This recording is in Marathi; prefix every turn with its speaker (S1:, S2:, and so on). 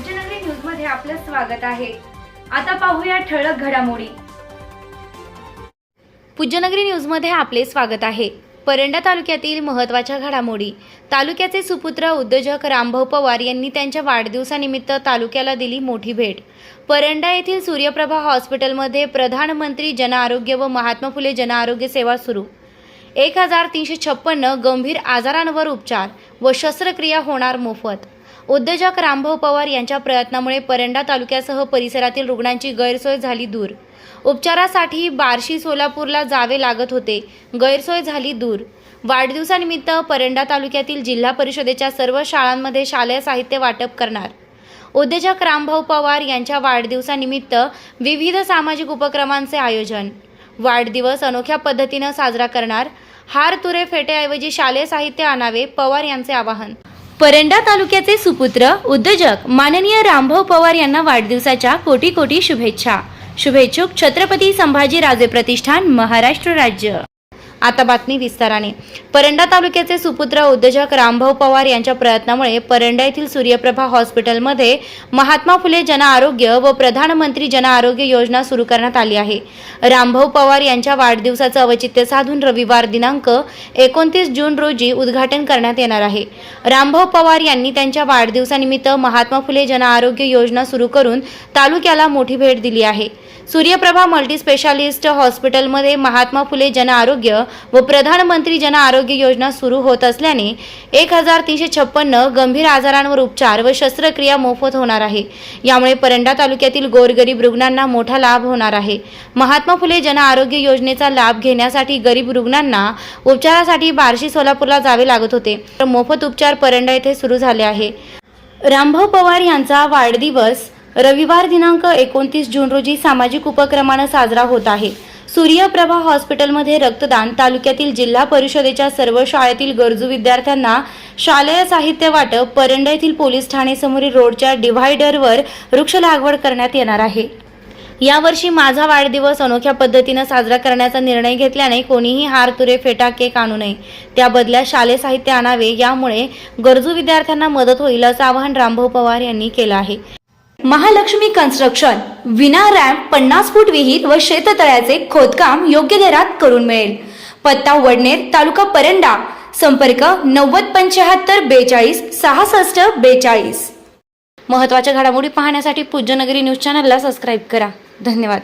S1: पूज्यनगरी न्यूजमध्ये आपलं स्वागत आहे. आता पाहूया ठळक घडामोडी. पूज्यनगरी न्यूजमध्ये आपले स्वागत आहे. परंडा तालुक्यातील महत्त्वाच्या घडामोडी. तालुक्याचे सुपुत्र उद्योजक रामभाऊ पवार यांनी त्यांच्या वाढदिवसानिमित्त तालुक्याला दिली मोठी भेट. परंडा येथील सूर्यप्रभा हॉस्पिटलमध्ये प्रधानमंत्री जनआरोग्य व महात्मा फुले जनआरोग्य सेवा सुरू. एक हजार तीनशे छप्पन्न गंभीर आजारांवर उपचार व शस्त्रक्रिया होणार मोफत. उद्योजक रामभाऊ पवार यांच्या प्रयत्नामुळे परंडा तालुक्यासह परिसरातील रुग्णांची गैरसोय झाली दूर. उपचारासाठी बार्शी सोलापूरला जावे लागत होते. गैरसोय झाली दूर. वाढदिवसानिमित्त परंडा तालुक्यातील जिल्हा परिषदेच्या सर्व शाळांमध्ये शालेय साहित्य वाटप करणार. उद्योजक रामभाऊ पवार यांच्या वाढदिवसानिमित्त विविध सामाजिक उपक्रमांचे आयोजन. वाढदिवस अनोख्या पद्धतीनं साजरा करणार. हार तुरे फेटेऐवजी शालेय साहित्य आणावे पवार यांचे आवाहन. परंडा तालुक्याचे सुपुत्र उद्योजक माननीय रामभाऊ पवार यांना वाढदिवसाच्या कोटी कोटी शुभेच्छा. शुभेच्छुक छत्रपती संभाजी राजे प्रतिष्ठान महाराष्ट्र राज्य. आता बातमी विस्ताराने. परंडा तालुक्याचे सुपुत्र उद्योजक रामभाऊ पवार यांच्या प्रयत्नामुळे परंडा येथील सूर्यप्रभा हॉस्पिटलमध्ये महात्मा फुले जनआरोग्य व प्रधानमंत्री जनआरोग्य योजना सुरू करण्यात आली आहे. रामभाऊ पवार यांच्या वाढदिवसाचं औचित्य साधून रविवार दिनांक एकोणतीस जून रोजी उद्घाटन करण्यात येणार आहे. रामभाऊ पवार यांनी त्यांच्या वाढदिवसानिमित्त महात्मा फुले जनआरोग्य योजना सुरू करून तालुक्याला मोठी भेट दिली आहे. सूर्यप्रभा मल्टीस्पेशालिस्ट हॉस्पिटलमध्ये महात्मा फुले जनआरोग्य व प्रधानमंत्री जनआरोग्य योजना सुरू होत असल्याने एक हजार तीनशे छप्पन्न गंभीर आजारांवर उपचार व शस्त्रक्रिया मोफत होणार आहे. यामुळे परंडा तालुक्यातील गोरगरीब रुग्णांना मोठा लाभ होणार आहे. महात्मा फुले जनआरोग्य योजनेचा लाभ घेण्यासाठी गरीब रुग्णांना उपचारासाठी बार्शी सोलापूरला जावे लागत होते. तर मोफत उपचार परंडा येथे सुरू झाले आहे. रामभाऊ पवार यांचा वाढदिवस रविवार दिनांक एकोणतीस जून रोजी सामाजिक उपक्रमानं साजरा होत आहे. सूर्यप्रभा हॉस्पिटलमध्ये रक्तदान तालुक्यातील जिल्हा परिषदेच्या सर्व शाळेतील गरजू विद्यार्थ्यांना शालेय साहित्य वाटप परंडा येथील पोलीस ठाणेसमोरील रोडच्या डिव्हायडरवर वृक्ष लागवड करण्यात येणार आहे. यावर्षी माझा वाढदिवस अनोख्या पद्धतीनं साजरा करण्याचा निर्णय घेतल्याने कोणीही हार तुरे फेटा केक आणू नये. त्या बदल्या शालेय साहित्य आणावे यामुळे गरजू विद्यार्थ्यांना मदत होईल असं आवाहन रामभाऊ पवार यांनी केलं आहे. महालक्ष्मी कन्स्ट्रक्शन विना रॅम्प पन्नास फूट विहीर व शेततळ्याचे खोदकाम योग्य दरात करून मिळेल. पत्ता वडनेर तालुका परंडा. संपर्क नव्वद पंच्याहत्तर बेचाळीस सहासष्ट बेचाळीस. महत्त्वाच्या घडामोडी पाहण्यासाठी पूज्यनगरी न्यूज चॅनलला सबस्क्राईब करा. धन्यवाद.